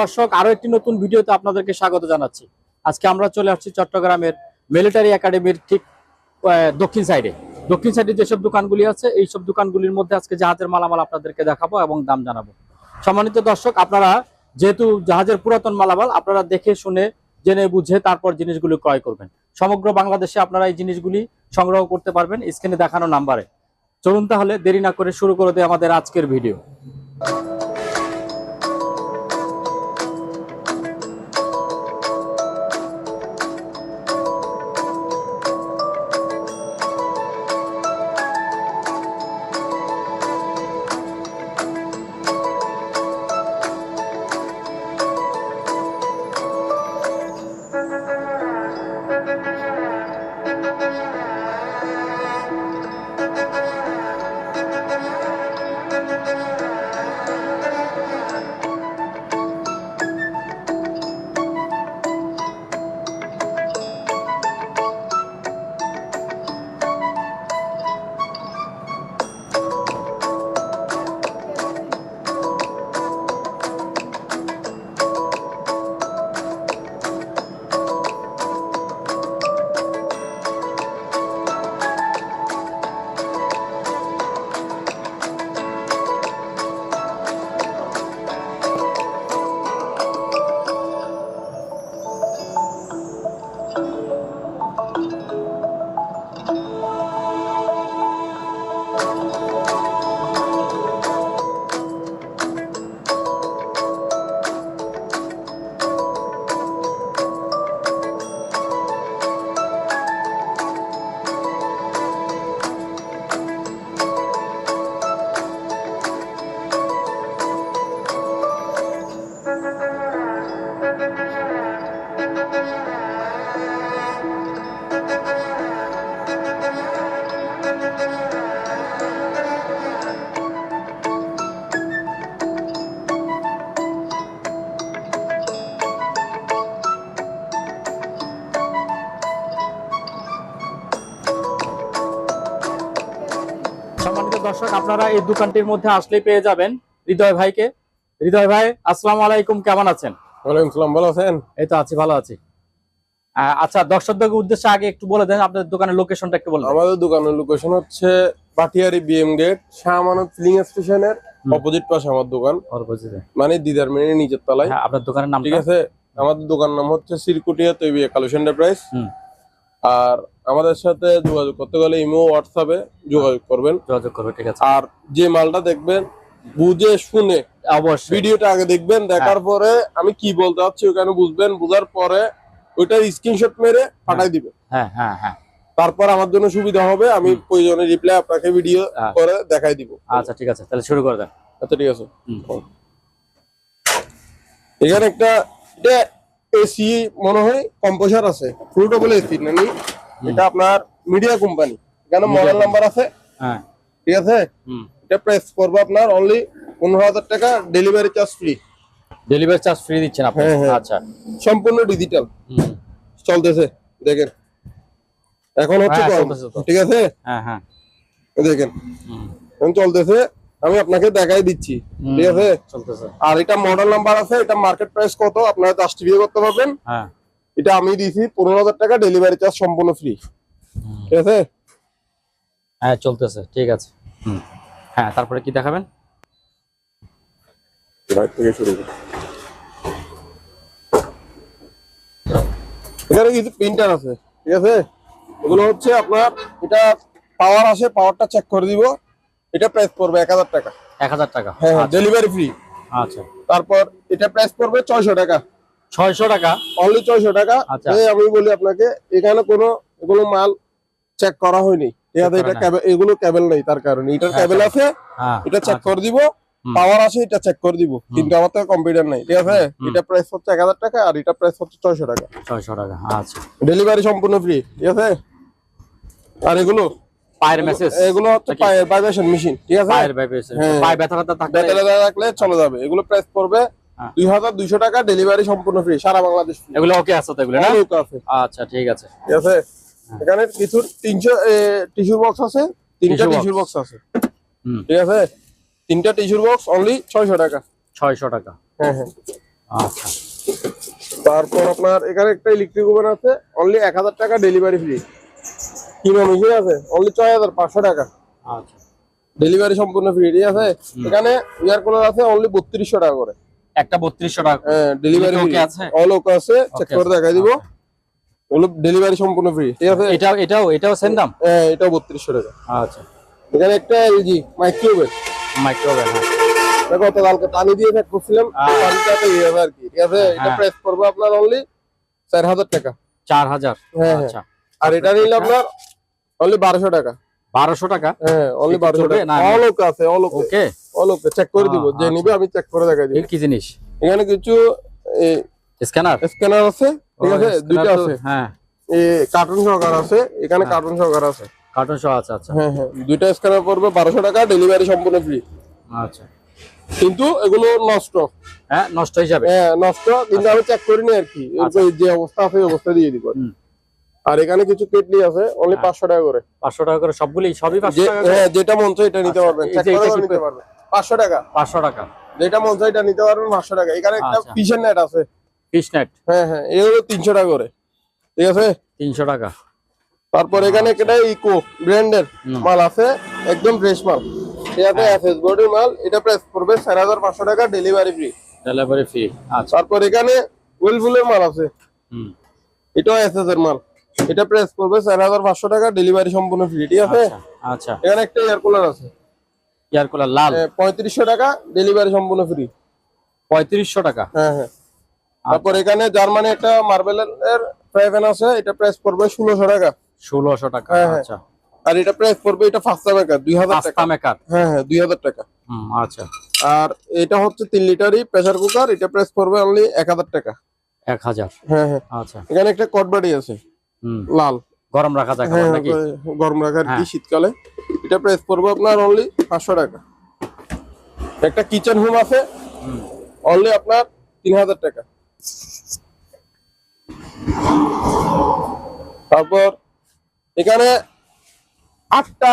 দর্শক আরও একটি নতুন ভিডিওতে আপনাদেরকে স্বাগত জানাচ্ছি। আজকে আমরা চলে আসছি চট্টগ্রামের মিলিটারি একাডেমির ঠিক দক্ষিণ সাইডে। দক্ষিণ সাইডে যেসব দোকানগুলি আছে এই সব দোকানগুলির মধ্যে আজকে জাহাজের মালামাল আপনাদেরকে দেখাবো এবং দাম জানাব। সম্মানিত দর্শক, আপনারা যেহেতু জাহাজের পুরাতন মালামাল, আপনারা দেখে শুনে, জেনে বুঝে তারপর জিনিসগুলি ক্রয় করবেন। সমগ্র বাংলাদেশে আপনারা এই জিনিসগুলি সংগ্রহ করতে পারবেন স্ক্রিনে দেখানো নাম্বারে। চলুন তাহলে দেরি না করে শুরু করে দেয় আমাদের আজকের ভিডিও। দর্শক আপনারা এই দোকানটির মধ্যে আসলে পেয়ে যাবেন হৃদয় ভাইকে। হৃদয় ভাই আসসালাম আলাইকুম কেমন আছেন? ওয়ালাইকুম সালাম ভালো আছেন? এই তো আছি ভালো আছি। আচ্ছা দর্শকদের উদ্দেশ্যে আগে একটু বলে দেন আপনাদের দোকানের লোকেশনটা একটু বলে আমাদের দোকানের লোকেশন হচ্ছে Patiari BM gate Shah Amanat feeling স্টেশনের। অপোজিট পাশে আমার দোকান। মানে দিদার মিনির নিচের তলায়। হ্যাঁ আপনার দোকানের নাম ঠিক আছে? আমাদের দোকান নাম হচ্ছে সিরকুটিয়া তৈবি কালুস এন্টারপ্রাইজ হুম। আর আমাদের সাথে যোগাযোগ করতে গেলে ইমো হোয়াটসঅ্যাপে যোগাযোগ করবেন। যোগাযোগ করবে ঠিক আছে। আর যে মালটা দেখবেন বুঝে শুনে অবশ্যই। ভিডিওটা আগে দেখবেন দেখার পরে আমি কি বলতে চাচ্ছি ওখানে বুঝবেন বুঝার পরে ওইটার স্ক্রিনশট মেরে পাঠাই দিবেন। হ্যাঁ হ্যাঁ হ্যাঁ। তারপর আমার জন্য সুবিধা হবে আমি। প্রয়োজনে রিপ্লাই আপনাকে ভিডিও আচ্ছা। করে দেখাই দিব। আচ্ছা ঠিক আছে তাহলে শুরু করে দেন। আচ্ছা ঠিক আছে। এখানে একটা এটা এসি মনে হয় কম্পোসার আছে ফ্রুটেবল এসি নানি এটা আপনার মিডিয়া কোম্পানি এখানে মডেল নাম্বার আছে। হ্যাঁ। ঠিক আছে? এটা প্রাইস পড়বে আপনার অনলি পনেরো হাজার টাকা delivery charge free delivery charge free দিচ্ছেন আপনি? হ্যাঁ, হ্যাঁ। আচ্ছা। সম্পূর্ণ ডিজিটাল চলতেছে দেখেন। এখন হচ্ছে। ঠিক আছে? হ্যাঁ হ্যাঁ। দেখেন। এখন চলতেছে আমি আপনাকে দেখাই দিচ্ছি ঠিক আছে? আর এটা মডেল নাম্বার আছে এটা মার্কেট প্রাইস কত? আপনারা দশ টিভি করতে পারবেন। হ্যাঁ। এটা আমি দিয়েছি পনেরো হাজার টাকা ডেলিভারি চার্জ সম্পূর্ণ ফ্রি ঠিক আছে? হ্যাঁ চলতেছে ঠিক আছে। হ্যাঁ তারপরে কি দেখাবেন? থেকে শুরু করি। এখানে কিছু প্রিন্টার আছে ঠিক আছে? এগুলো হচ্ছে আপনার এটা পাওয়ার আসে পাওয়ারটা চেক করে দিব। এটা প্রাইস পড়বে এক হাজার টাকা। এক হাজার টাকা। হ্যাঁ আচ্ছা, ডেলিভারি ফ্রি আচ্ছা। তারপর এটা প্রাইস পড়বে ছয়শো টাকা। ছয়শো টাকা? অনলি ছয়শো টাকা। আচ্ছা। আমি বলি আপনাকে এখানে কোনো এগুলো মাল চেক করা হয়নি। এগুলো কেবল নেই তার কারণে। এটার হ্যাঁ, কেবল আছে হ্যাঁ এটা চেক আচ্ছা, করে দিব পাওয়ার আছে এটা চেক করে দিব। কিন্তু আমার তো কম্পিউটার নাই ঠিক আছে? এটা প্রাইস হচ্ছে এক হাজার টাকা আর এটা প্রাইস হচ্ছে ছয়শো টাকা। ছয়শো টাকা আচ্ছা। ডেলিভারি সম্পূর্ণ ফ্রি ঠিক আছে? আর এগুলো? পায়ের মেসেজ এগুলো হচ্ছে? ভাইব্রেশন মেশিন ঠিক আছে? পায়ের হ্যাঁ। পায়ে ব্যথা ব্যথা থাকলে চলে যাবে। এগুলো প্রাইস পড়বে হ্যাঁ। টাকা ডেলিভারি সম্পূর্ণ ফ্রি সারা বাংলাদেশ। এগুলো ওকে আছে তো এগুলো না? অনেক আছে। আচ্ছা ঠিক আছে। ঠিক আছে? এখানে কিছু টিস্যুর বক্স আছে তিনটা। টিস্যুর বক্স আছে। ঠিক আছে? তিনটা টিস্যুর বক্স অনলি ছয়শো টাকা। ছয়শো টাকা। হ্যাঁ হ্যাঁ। আচ্ছা। তারপর আপনার এখানে একটা ইলেকট্রিক ওভেন আছে অনলি এক হাজার টাকা ডেলিভারি ফ্রি কিমা মেশিন আছে। অনলি ছয় হাজার পাঁচশো টাকা। আচ্ছা। ডেলিভারি সম্পূর্ণ ফ্রি ঠিক আছে এখানে এয়ার কুলার আছে অনলি বত্রিশশো টাকা করে। একটা বত্রিশশো টাকা হ্যাঁ ডেলিভারি আছে? অল ওকে আছে চেক করে দেখাই দিব। ওগুলো ডেলিভারি সম্পূর্ণ ফ্রি ঠিক আছে? এটাও এটাও এটাও সেম দাম? হ্যাঁ এটাও বত্রিশশো টাকা। আচ্ছা। এখানে একটা এলজি মাইক্রোওয়েভ মাইক্রোওয়েভ হ্যাঁ। এটা গত কালকে পানি দিয়ে ফ্যাক করছিলাম। আহ। পানিটাতে ইয়ে আর কি ঠিক আছে? এটা হ্যাঁ। প্রাইস পড়বে আপনার অনলি চার হাজার টাকা। চার হাজার? হ্যাঁ, হ্যাঁ। আচ্ছা। আর এটা নিলে আপনার অনলি বারোশো টাকা। বারোশো টাকা? হ্যাঁ অনলি একটু বারোশো চলবে? টাকা। না? অল ওকে আছে all okay okay all okay check করে দিব যে আচ্ছা। নিবে আমি চেক করে দেখাই দিব। কি জিনিস? এখানে কিছু স্ক্যানার? স্ক্যানার আছে ঠিক আছে? দুইটা আছে। হ্যাঁ। এই কার্টুন সহকার আছে এখানে হ্যাঁ। কার্টুন সহকার আছে। কার্টুন সহ আছে আচ্ছা। হ্যাঁ হ্যাঁ। দুইটা স্ক্যানার পড়বে বারোশো টাকা ডেলিভারি সম্পূর্ণ ফ্রি আচ্ছা। কিন্তু এগুলো নষ্ট। হ্যাঁ নষ্ট হিসাবে হ্যাঁ নষ্ট কিন্তু আমি চেক করিনি আর কি। আচ্ছা। যে অবস্থা আছে অবস্থা দিয়ে দিব। আর এখানে কিছু কেটলি আছে অনলি হ্যাঁ। পাঁচশো টাকা করে। পাঁচশো টাকা করে সবগুলি সবই টাকা হ্যাঁ যেটা মন এটা নিতে আচ্ছা, পারবেন। এটা নিতে পারবেন। পাঁচশো টাকা। পাঁচশো টাকা। যেটা মন চায় এটা নিতে পারবেন পাঁচশো টাকা। এখানে একটা আচ্ছা। ফিশের নেট আছে। ফিশ নেট হ্যাঁ হ্যাঁ টাকা করে। ঠিক আছে? তিনশো টাকা। তারপর এখানে একটা ইকো ব্র্যান্ডের মাল আছে একদম ফ্রেশ মাল। এফএস বডির মাল এটা প্রাইস পড়বে টাকা ডেলিভারি ফ্রি ডেলিভারি ফি আচ্ছা। তারপর এখানে ওয়েলফুলের মাল আছে। হুম। এটাও এসএস এর মাল। এটা প্রাইস করবে চার হাজার পাঁচশো টাকা ডেলিভারি সম্পূর্ণ ফ্রি ঠিক আছে? আচ্ছা আচ্ছা। এখানে একটা এয়ার কুলার আছে। এয়ার কুলার লাল? পঁয়ত্রিশশো টাকা ডেলিভারি সম্পূর্ণ ফ্রি পঁয়ত্রিশশো টাকা? হ্যাঁ হ্যাঁ। তারপর এখানে জার্মানি একটা মার্বেলের ফ্রাই প্যান আছে এটা প্রাইস পড়বে ষোলোশো টাকা। ষোলোশো টাকা হ্যাঁ, হ্যাঁ। আচ্ছা। আর এটা প্রাইস পড়বে এটা ফাস্টা মেকার দুই হাজার টাকা। মেকার হ্যাঁ হ্যাঁ দুই হাজার টাকা। হুম আচ্ছা। আর এটা হচ্ছে তিন লিটারই প্রেসার কুকার এটা প্রাইস পড়বে অনলি এক হাজার টাকা। এক হাজার? হ্যাঁ হ্যাঁ। আচ্ছা। এখানে একটা কটবাড়ি আছে। লাল। গরম রাখা যায় হ্যাঁ নাকি? গরম রাখার কি হ্যাঁ। শীতকালে? এটা প্রাইস পড়বে আপনার অনলি পাঁচশো টাকা। একটা কিচেন হোম আছে। অনলি আপনার তিন হাজার টাকা। তারপর এখানে আটটা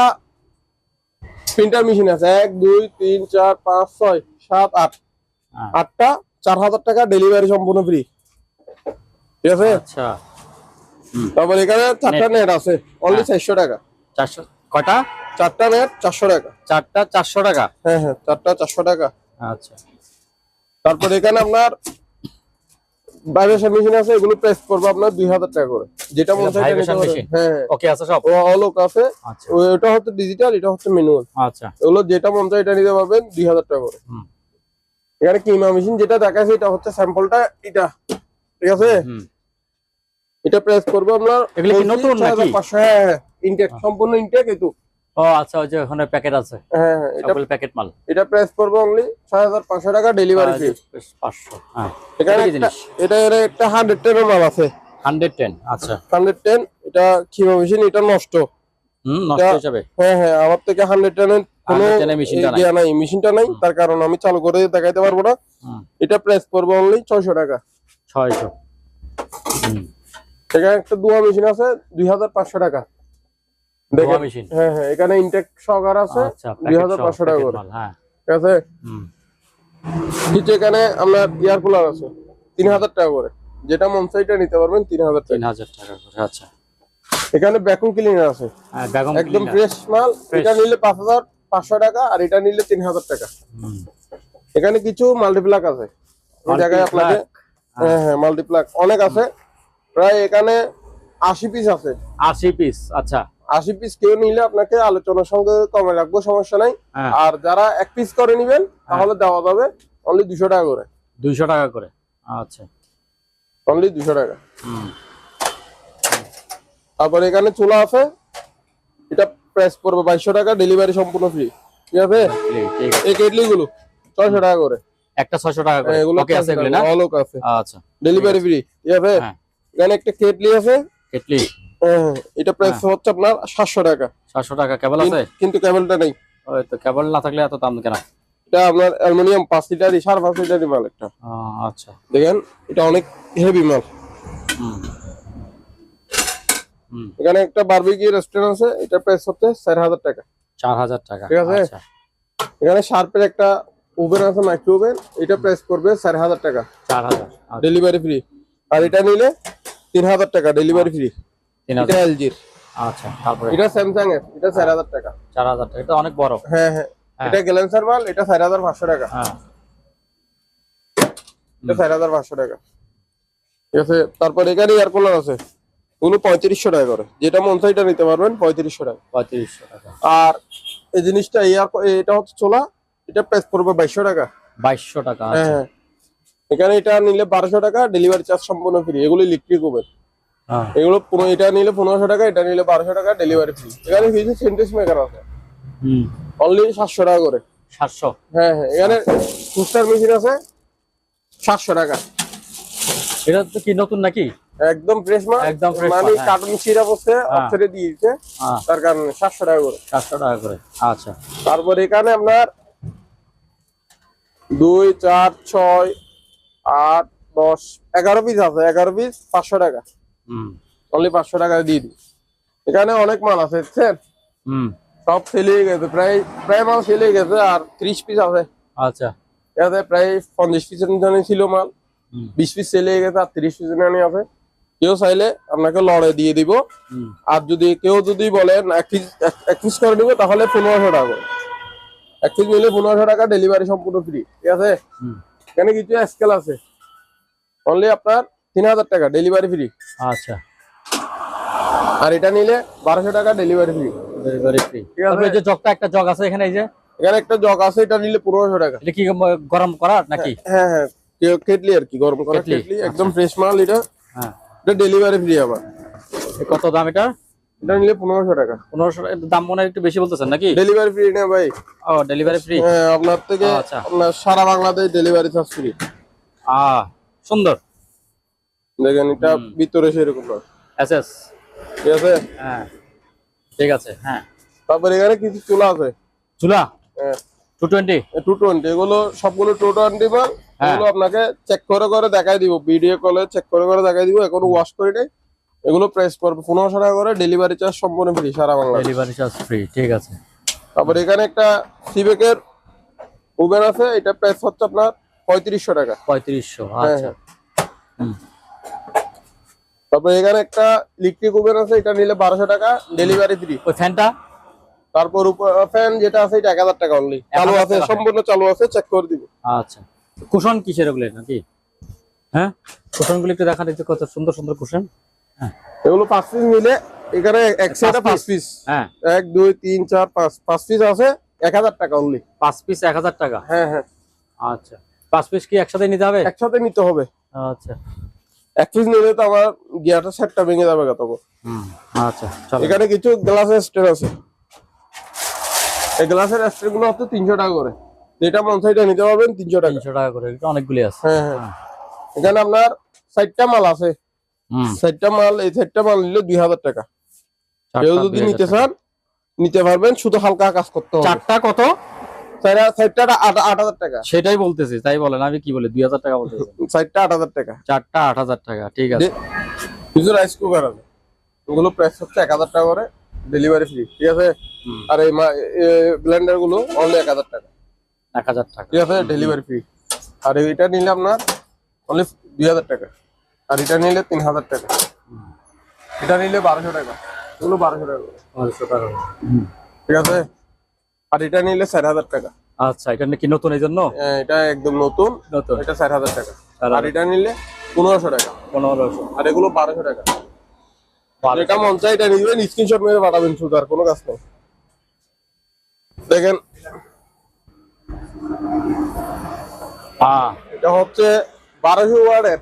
প্রিন্টার মেশিন আছে। এক দুই তিন চার পাঁচ ছয় সাত আট। হ্যাঁ। আটটা চার হাজার টাকা ডেলিভারি সম্পূর্ণ ফ্রি ঠিক আছে? আচ্ছা। তারপর এখানে চারটা নেট আছে। অনলি হ্যাঁ। চারশো টাকা। চারশো কয়টা চারটা নেট চারশো টাকা। চারটা চারশো টাকা? হ্যাঁ হ্যাঁ চারটা চারশো টাকা। আচ্ছা। তারপর এখানে আপনার ভাইব্রেশন মেশিন আছে এগুলো প্রেস করব আপনার দুই হাজার টাকা করে। যেটা মনে? হ্যাঁ হ্যাঁ ওকে আছে সব? অলোক আছে। ওটা হচ্ছে ডিজিটাল এটা হচ্ছে ম্যানুয়াল আচ্ছা। এগুলো যেটা মন চায় এটা নিতে পারবেন দুই হাজার টাকা করে। এখানে কিমা মেশিন যেটা দেখাচ্ছে এটা হচ্ছে স্যাম্পলটা এটা। ঠিক আছে? হুম। এটা প্রেস করব আমরা। এগুলো কি নতুন নাকি? পাঁচশো হ্যাঁ হ্যাঁ। ইনটেক সম্পূর্ণ ইনটেক এই তো। ও আচ্ছা ওই যে ওখানে প্যাকেট আছে। হ্যাঁ হ্যাঁ এটা প্যাকেট মাল। এটা প্রেস করব অনলি ছয় হাজার পাঁচশো টাকা ডেলিভারি বেশ পাঁচশো হ্যাঁ। এখানে এটা কি একটা এর একটা হান্ড্রেড টেনের মাল আছে। হান্ড্রেড টেন আচ্ছা। হান্ড্রেড টেন এটা কিমা মেশিন এটা নষ্ট। হুম নষ্ট এটা- হিসাবে হ্যাঁ হ্যাঁ আমার থেকে হান্ড্রেড টেনের কোনো 110 এর machine টা নাই। ইয়ে নাই মেশিনটা নাই তার কারণ আমি চালু করে দেখাইতে পারব না। এটা প্রেস করব অনলি ছয়শো টাকা। ছয়শো। হুম। এখানে একটা দুয়া মেশিন আছে দুই হাজার পাঁচশো টাকা। হ্যাঁ হ্যাঁ এখানে ইনটেক সহকার আছে আচ্ছা দুই হাজার পাঁচশো টাকা করে। হ্যাঁ। ঠিক আছে? নিচে এখানে আপনার এয়ার কুলার আছে তিন হাজার টাকা করে। যেটা মন চাইটা নিতে পারবেন তিন হাজার তিন হাজার টাকা করে আচ্ছা। এখানে ভ্যাকুম ক্লিনার আছে। একদম ফ্রেশ মাল এটা নিলে পাঁচ হাজার পাঁচশো টাকা আর এটা নিলে তিন হাজার টাকা। এখানে কিছু মাল্টিপ্লাক আছে। ওই জায়গায় আপনাকে হ্যাঁ। হ্যাঁ মাল্টিপ্লাক অনেক আছে। প্রায় এখানে আশি পিস আছে। আশি পিস আচ্ছা। আশি পিস কেউ নিলে আপনাকে আলোচনার সঙ্গে কমে রাখব সমস্যা নাই। হ্যাঁ। আর যারা এক পিস করে নিবেন তাহলে দেওয়া যাবে অনলি দুশো টাকা করে। দুইশো টাকা করে আচ্ছা। অনলি দুশো টাকা। হুম। তারপর এখানে চুলা আছে। এটা প্রাইস পড়বে বাইশশো টাকা ডেলিভারি সম্পূর্ণ ফ্রি ঠিক আছে। এই কেটলি গুলো ছয়শো টাকা করে। একটা ছয়শো টাকা করে। হ্যাঁ, এগুলো আছে অলোক আছে। আচ্ছা। ডেলিভারি ফ্রি ঠিক আছে? হ্যাঁ। এখানে একটা কেটলি আছে। কেটলি। হ্যাঁ, হ্যাঁ, এটা প্রাইস হচ্ছে আপনার সাতশো টাকা। সাতশো টাকা কেবল আছে? কিন্তু কেবলটা নেই। ওই তো কেবল না থাকলে এত দাম কেন? এটা আপনার অ্যালুমিনিয়াম পাঁচ লিটারই সাড়ে পাঁচ লিটারই মাল একটা। আচ্ছা। দেখেন এটা অনেক হেভি মাল। এখানে একটা বারবিকি রেস্টুরেন্ট আছে এটা প্রাইস হচ্ছে চার হাজার টাকা। চার হাজার টাকা ঠিক আছে। আচ্ছা। এখানে শার্পের একটা ওভেন আছে মাইক্রো ওভেন এটা প্রাইস করবে চার হাজার টাকা। চার হাজার আচ্ছা, ডেলিভারি ফ্রি আর এটা নিলে তিন হাজার টাকা ডেলিভারি ফ্রি এটা এলজির আচ্ছা তারপরে? এটা স্যামসাং এর এটা চার হাজার টাকা। চার হাজার টাকা এটা অনেক বড়। হ্যাঁ হ্যাঁ। হ্যাঁ। এটা গ্যালেন্সার মাল এটা চার হাজার পাঁচশো টাকা। হ্যাঁ। এটা চার হাজার পাঁচশো টাকা। ঠিক আছে তারপর এখানে এয়ার কুলার আছে। ওগুলো পঁয়ত্রিশশো টাকা করে। যেটা মন চাই নিতে পারবেন পঁয়ত্রিশশো টাকা। পঁয়ত্রিশশো টাকা। আর এই জিনিসটা এয়ার এটা হচ্ছে চোলা এটা প্রাইস পড়বে বাইশশো টাকা। বাইশশো টাকা হ্যাঁ আচ্ছা হ্যাঁ। এখানে এটা নিলে বারোশো টাকা ডেলিভারি চার্জ সম্পূর্ণ ফ্রি এগুলো ইলেকট্রিক ওভেন হ্যাঁ। এগুলো এটা নিলে পনেরোশো টাকা এটা নিলে বারোশো টাকা ডেলিভারি ফ্রি এখানে কিছু সেন্টেন্স মেকার আছে। অনলি সাতশো টাকা করে। সাতশো? হ্যাঁ হ্যাঁ। এখানে টুস্টার মেশিন আছে সাতশো টাকা। এটা তো কি নতুন নাকি? একদম ফ্রেশ মাল। একদম fresh মানে মাল, হ্যাঁ। কার্টুন সিরাপ হ্যাঁ। দিয়ে হ্যাঁ। তার কারণে সাতশো টাকা করে। সাতশো টাকা করে। আচ্ছা। তারপর এখানে আপনার দুই চার ছয় আট দশ এগারো পিস আছে এগারো পিস পাঁচশো টাকা। হুম। অনলি পাঁচশো টাকা দিয়ে দিই। এখানে অনেক মাল আছে হুম। সব হয়ে গেছে প্রায় প্রায় মাল হয়ে গেছে আর ত্রিশ পিস আছে। আচ্ছা। এতে প্রায় পঞ্চাশ পিসের নিচে ছিল মাল। বিশ পিস সেল হয়ে গেছে আর তিরিশ পিসের নিয়ে আছে। কেউ চাইলে আপনাকে লড়ে দিয়ে দিব। আর যদি কেউ যদি বলেন এক পিস এক করে দিব তাহলে পনেরোশো টাকা এক পিস নিলে পনেরোশো টাকা ডেলিভারি সম্পূর্ণ ফ্রি ঠিক আছে? এখানে কিছু স্কেল আছে। অনলি আপনার তিন হাজার টাকা ডেলিভারি ফ্রি আচ্ছা। আর এটা নিলে বারোশো টাকা ডেলিভারি ফ্রি ডেলিভারি ফ্রি। এই যে জগটা একটা জগ আছে এখানে এই যে? এখানে একটা জগ আছে এটা নিলে পনেরোশো টাকা। এটা কি গরম করার নাকি? হ্যাঁ হ্যাঁ কে- কেটলি আর কি গরম করা কেটলি, একদম ফ্রেশ মাল এটা। হ্যাঁ। এটা ডেলিভারি ফ্রি আবার। কত দাম এটা? এটা নিলে পনেরোশো টাকা। পনেরোশো টাকা। দাম মনে একটু বেশি বলতেছেন নাকি? ডেলিভারি ফ্রি না ভাই? ও ডেলিভারি ফ্রি হ্যাঁ আপনার থেকে আচ্ছা। আপনার সারা বাংলাদেশ ডেলিভারি চার্জ ফ্রি আ সুন্দর। দেখেন এটা ভিতরে সেরকম না। এস এস ঠিক আছে? হ্যাঁ ঠিক আছে হ্যাঁ। তারপর এখানে কিছু চুলা আছে। চুলা? হ্যাঁ। Two twenty? Two twenty. এগুলো সবগুলো টু টোয়েন্টি মাল হ্যাঁ। এগুলো আপনাকে চেক করে করে দেখাই দিব। ভিডিও কলে চেক করে করে দেখাই দিব। এখনও ওয়াশ করি নাই। এগুলো প্রাইস পড়বে পনেরোশো টাকা করে ডেলিভারি চার্জ সম্পূর্ণ ফ্রি সারা বাংলাদেশ। ডেলিভারি চার্জ ফ্রি ঠিক আছে। তারপর এখানে একটা সিবেকের ওভেন আছে এটা প্রাইস হচ্ছে আপনার পঁয়ত্রিশশো টাকা। পঁয়ত্রিশশো হ্যাঁ, আচ্ছা। তারপর এখানে একটা ইলেকট্রিক ওভেন আছে এটা নিলে বারোশো টাকা ডেলিভারি ফ্রি ওই ফ্যানটা তারপর ফ্যান যেটা আছে এটা এক হাজার টাকা অনলি চালু আছে সম্পূর্ণ চালু আছে চেক করে দিব। আচ্ছা। কুশন কিসের ওগুলো নাকি? হ্যাঁ? কুশনগুলো একটু দেখান একটু কত সুন্দর সুন্দর কুশন। হ্যাঁ এগুলো পাঁচ পিস মিলে এখানে এক সেটা পাঁচ পিস হ্যাঁ। এক দুই তিন চার পাঁচ। পাঁচ পিস আছে এক হাজার টাকা অনলি পাঁচ পিস এক হাজার টাকা? হ্যাঁ হ্যাঁ। আচ্ছা। পাঁচ পিস কি একসাথে নিতে হবে? একসাথে নিতে হবে। আচ্ছা। এক পিস নিলে তো আমার গিয়ারটা সেটটা ভেঙে যাবে আচ্ছা এখানে কিছু গ্লাসের আছে। এই গ্লাসের স্ট্যান্ডগুলো হচ্ছে তিনশো টাকা করে। যেটা মন সাইডে নিতে পারবেন তিনশো টাকা। তিনশো টাকা করে অনেকগুলি আছে। হ্যাঁ হ্যাঁ। এখানে আপনার ষাটটা মাল আছে। ষাটটা মাল এই ষাটটা মাল নিলে দুই হাজার টাকা। কেউ যদি নিতে চান নিতে পারবেন শুধু হালকা কাজ করতে হবে। চারটা কত? সেটাই বলতেছি তাই বলেন আমি কি বলি দুই হাজার টাকা বলতেছি। চারটা আট হাজার টাকা। চারটা আট হাজার টাকা ঠিক আছে। কিছু রাইস কুকার আছে। ওগুলো প্রাইস হচ্ছে এক হাজার টাকা করে ডেলিভারি ফ্রি ঠিক আছে? আর এই ব্লেন্ডারগুলো অনলি এক হাজার টাকা। এক হাজার টাকা। ঠিক আছে? ডেলিভারি ফ্রি আর এটা নিলে আপনার অনলি দুই হাজার টাকা। আর এটা নিলে তিন হাজার টাকা। এটা নিলে বারোশো টাকা। এগুলো বারোশো টাকা। টাকা। ঠিক আছে? আর এটা নিলে চার হাজার টাকা। আচ্ছা এটা কি নতুন এই জন্য? আহ, এটা একদম নতুন। নতুন। এটা চার হাজার টাকা। আর। এটা নিলে পনেরোশো টাকা। পনেরোশো। আর এগুলো বারোশো টাকা। এটা মন চাই এটা নিবেন স্ক্রিনশট মেরে পাঠাবেন শুধু আর কোনো কাজ নেই। দেখেন। হ্যাঁ এটা হচ্ছে বারোশো ওয়ার্ডের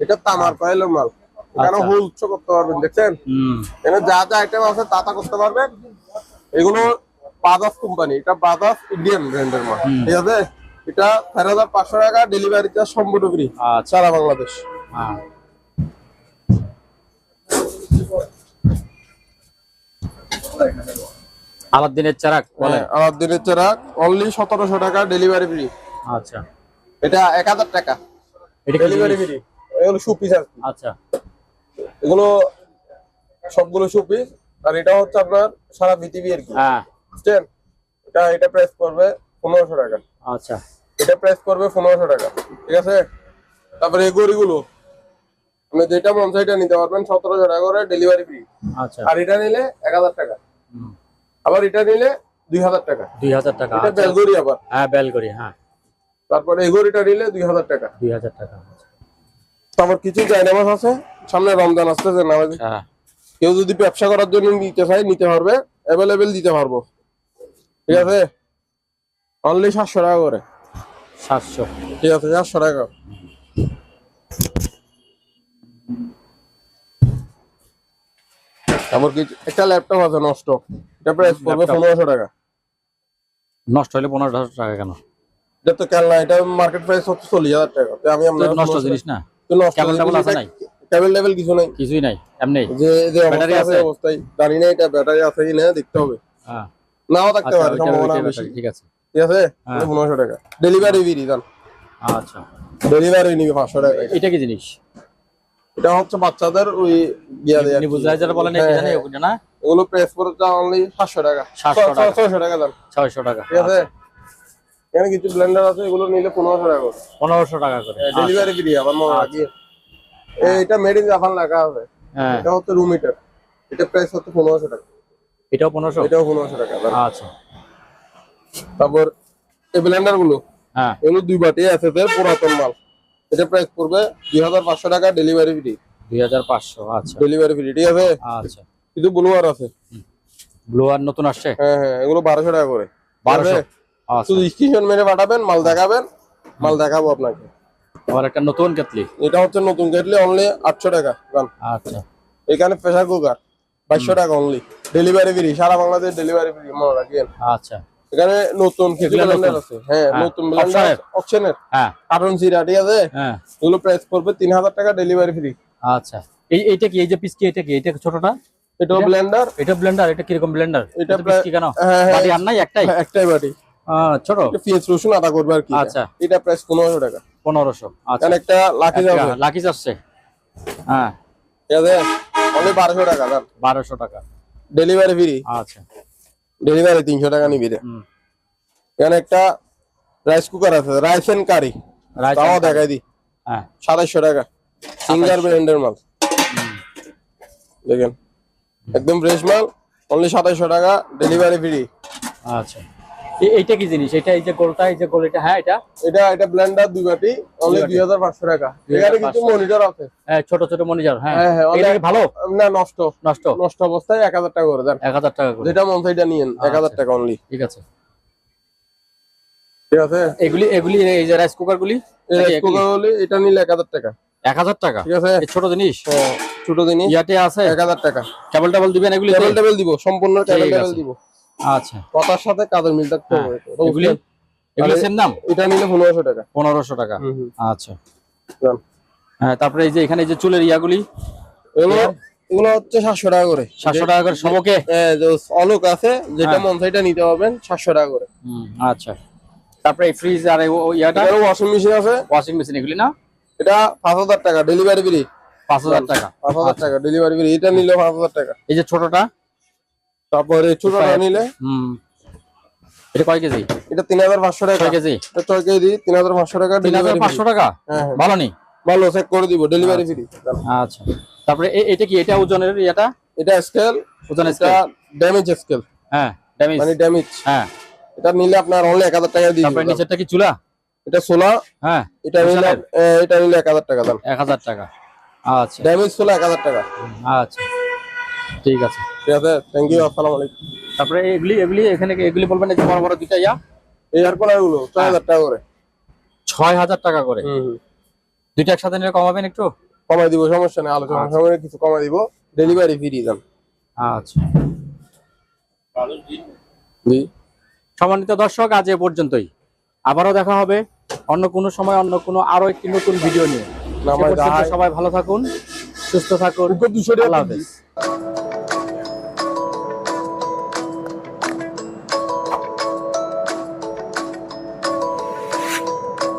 এটা তামার কয়েলের মাল। এখানে আচ্ছা। হোল উচ্চ করতে পারবেন দেখছেন? এখানে যা যা আইটেম আছে তা তা করতে পারবেন। এগুলো বাজাজ কোম্পানি এটা বাজাজ ইন্ডিয়ান ব্র্যান্ডের মাল। ঠিক আছে? এটা চার হাজার পাঁচশো টাকা ডেলিভারি চার্জ সম্পূর্ণ ফ্রি আচ্ছা। সারা বাংলাদেশ। হ্যাঁ। আলাদিনের চারাক হ্যাঁ, চেরাক অনলি সতেরোশো টাকা ডেলিভারি ফ্রি আচ্ছা। এটা এক হাজার টাকা। এটা ডেলিভারি ফ্রি এগুলো সুপিস আর আচ্ছা। এগুলো সবগুলো সুপিস আর এটা হচ্ছে আপনার সারা পৃথিবী আর কি। হ্যাঁ। বুঝছেন? এটা এটা প্রাইস করবে পনেরোশো টাকা। আচ্ছা। এটা প্রাইস করবে পনেরোশো টাকা। ঠিক আছে? তারপরে এই গড়িগুলো। আপনি যেটা মন চাই এটা নিতে পারবেন সতেরোশো টাকা করে ডেলিভারি ফ্রি আচ্ছা। আর এটা নিলে এক হাজার টাকা। আবার এটা নিলে দুই হাজার টাকা। দুই হাজার টাকা এটা আচ্ছা। বেলগড়ি আবার। হ্যাঁ বেলগড়ি হ্যাঁ। তারপরে এই গড়িটা নিলে দুই হাজার টাকা। দুই হাজার টাকা। তারপর কিছু মাছ আছে। সামনে রমজান আসতেছে নামাজ হ্যাঁ। কেউ যদি ব্যবসা করার জন্য নিতে চায় নিতে পারবে। অ্যাভেলেবেল দিতে পারব। ঠিক আছে? অনলি সাতশো টাকা করে। সাতশো। ঠিক আছে সাতশো টাকা তারপর কিছু একটা ল্যাপটপ আছে নষ্ট। এটা প্রাইস পড়বে পনেরোশো টাকা। নষ্ট হলে পনেরো টাকা কেন? এটা তো খেলনা এটা মার্কেট প্রাইস হচ্ছে চল্লিশ হাজার টাকা। আমি নষ্ট জিনিস না। কেবল টেবল আছে নাই? কেবল লেভেল কিছু নাই। কিছুই নাই এমনি? যে যে Battery আছে আছে? অবস্থায় জানি না এটা ব্যাটারি আছে কি না দেখতে হবে। হ্যাঁ। নাও থাকতে আচ্ছা পারে সম্ভাবনা বেশি। ঠিক আছে। ঠিক আছে। পনেরোশো টাকা। ডেলিভারি আচ্ছা। ডেলিভারি নিবি পাঁচশো টাকা। এটা কি জিনিস? এটা হচ্ছে বাচ্চাদের ওই গিয়া দেয় বলেন হ্যাঁ, এটা জানি হ্যাঁ। ওটা না? এগুলো প্রেস করে অনলি টাকা। 700 টাকা। ছয়শো টাকা দাম ছয়শো টাকা ঠিক আছে? এখানে কিছু ব্লেন্ডার আছে এগুলো নিলে পনেরোশো টাকা করে। পনেরোশো টাকা করে। ডেলিভারি ফ্রি আমার মনে কি এটা মেড ইন জাপান লেখা আছে। হ্যাঁ। এটা হচ্ছে রুম হিটার এটা প্রাইস হচ্ছে পনেরোশো টাকা। এটাও পনেরোশো? এটাও পনেরোশো টাকা আচ্ছা। তারপর এই ব্লেন্ডারগুলো হ্যাঁ। এগুলো দুই বাটি আছে পুরাতন মাল। এটা প্রাইস পড়বে দুই হাজার পাঁচশো টাকা ডেলিভারি ফ্রি দুই হাজার পাঁচশো আচ্ছা। ডেলিভারি ফ্রি ঠিক আছে? আচ্ছা। কিন্তু ব্লুয়ার আছে। ব্লুয়ার নতুন আসছে? হ্যাঁ হ্যাঁ এগুলো বারোশো টাকা করে। বারোশো। শুধু স্ক্রিনশট মেরে পাঠাবেন মাল দেখাবেন মাল দেখাবো আপনাকে। একটা নতুন কেতলি এটা হচ্ছে নতুন কেটলি অনলি আটশো টাকা আচ্ছা। এখানে প্রেসার কুকার বাইশশো টাকা অনলি ডেলিভারি ফ্রি সারা বাংলাদেশ ডেলিভারি ফ্রি মনে রাখেন আচ্ছা। এখানে নতুন ব্লেন্ডার নতুন? আছে। হ্যাঁ হ্যাঁ, নতুন ব্লেন্ডার অপশনের হ্যাঁ। কার্টুন সিরা ঠিক আছে? হ্যাঁ। এগুলো প্রাইস পড়বে টাকা ডেলিভারি ফ্রি আচ্ছা। এই এইটা কি? এই যে এটা কি? এটা ছোটটা? এটাও ব্লেন্ডার এটা ব্লেন্ডার এটা কীরকম ব্লেন্ডার এটা এটা পিসকি কেন? হ্যাঁ হ্যাঁ। বাটি আর নাই একটাই? একটাই বাটি। ছোট। এটা পেঁয়াজ রসুন আদা করবে আর কি। আচ্ছা। এটা প্রাইস পনেরোশো টাকা। পনেরোশো আচ্ছা। একটা লাকি যাবে। লাকি আসছে হ্যাঁ। ঠিক আছে? অনলি বারোশো টাকা দাম বারোশো টাকা। ডেলিভারি ফ্রি আচ্ছা। ডেলিভারি তিনশো টাকা নিবি রে। এখানে একটা রাইস কুকার আছে রাইস এন্ড কারি তাও দেখাই দি। হ্যাঁ। সাতাইশশো টাকা। সিঙ্গার ব্র্যান্ডের মাল। দেখেন। একদম ফ্রেশ মাল। অনলি সাতাইশশো টাকা। ডেলিভারি ফ্রি আচ্ছা। এইটা কি জিনিস? এটা এই যে গোলটা এই যে গোল এটা হ্যাঁ এটা? এটা এটা ব্লেন্ডার দুই বাটি অনলি বাটি। দুই হাজার পাঁচশো টাকা। 2500 এখানে কিছু মনিটর আছে। হ্যাঁ, ছোট ছোট মনিটর হ্যাঁ। হ্যাঁ, হ্যাঁ, এটা কি ভালো? না নষ্ট। নষ্ট। নষ্ট অবস্থায় এক হাজার টাকা করে দেন। এক হাজার টাকা করে। যেটা মন চাইটা নিয়েন এক হাজার আচ্ছা। টাকা অনলি ঠিক আছে। ঠিক আছে? এগুলি এগুলি এই যে রাইস কুকার গুলি রাইস কুকার হলে এটা নিলে এক হাজার টাকা। এক হাজার টাকা? ঠিক আছে? ছোট জিনিস? ছোট জিনিস। ইয়াতে আছে? এক হাজার টাকা। কেবল টেবল দিবেন এগুলি টেবিল টেবিল দিব সম্পূর্ণ ঠিক টেবিল দিব। আচ্ছা। কথার সাথে কাজের মিল থাকতে হ্যাঁ, হবে এগুলি? এগুলি সেম দাম? এটা নিলে পনেরোশো টাকা। পনেরোশো টাকা। হুম, হুম। আচ্ছা। হ্যাঁ তারপরে এই যে এখানে যে চুলের ইয়াগুলি? এগুলো এগুলো হচ্ছে সাতশো টাকা করে। সাতশো টাকা করে সবকে হ্যাঁ, যে অলোক আছে যেটা হ্যাঁ। মন চাইটা নিতে পারবেন সাতশো টাকা করে। হুম, আচ্ছা। তারপরে এই ফ্রিজ আর ইয়াটা? ওয়াশিং মেশিন আছে। ওয়াশিং মেশিন এগুলি না? এটা পাঁচ হাজার টাকা ডেলিভারি ফ্রি পাঁচ হাজার টাকা। পাঁচ হাজার টাকা ডেলিভারি ফ্রি এটা নিলে পাঁচ হাজার টাকা। এই যে ছোটটা? তারপরে ছোটটা নিলে? হুম। এটা কয় কেজি? এটা তিন হাজার পাঁচশো টাকা। কেজি? এটা ছয় কেজি তিন হাজার পাঁচশো টাকা তিন হাজার পাঁচশো টাকা? হ্যাঁ ভালো নেই ভালো চেক করে দিব ডেলিভারি ফ্রি আচ্ছা। তারপরে এটা কি এটা ওজনের ইয়েটা? এটা স্কেল ওজনের স্কেল ড্যামেজ স্কেল হ্যাঁ ড্যামেজ মানে ড্যামেজ হ্যাঁ। এটা নিলে আপনার অনলি টাকা দিয়ে তারপরে নিচেরটা কি চুলা? এটা সোলা হ্যাঁ এটা নিলে এটা নিলে টাকা দাম টাকা। আচ্ছা। ড্যামেজ সোলা এক হাজার টাকা। আচ্ছা। ঠিক আছে। ঠিক আছে থ্যাংক ইউ আসসালামু আলাইকুম। তারপরে এগুলি এগুলি এখানে এগুলি বলবেন যে বড় বড় দুইটা? ইয়া? এই এয়ার কুলারগুলো ছয় হাজার টাকা করে। ছয় হাজার টাকা করে? হুম। দুইটা একসাথে নিলে কমাবেন একটু? কমাই দিব সমস্যা নেই আলোচনা আচ্ছা। সময় কিছু কমাই দিব। ডেলিভারি ফ্রি দাম আচ্ছা। সম্মানিত দর্শক আজ এ পর্যন্তই। আবারও দেখা হবে অন্য কোনো সময় অন্য কোনো আরও একটি নতুন ভিডিও নিয়ে। সবাই ভালো থাকুন সুস্থ থাকুন। আল্লাহ হাফেজ।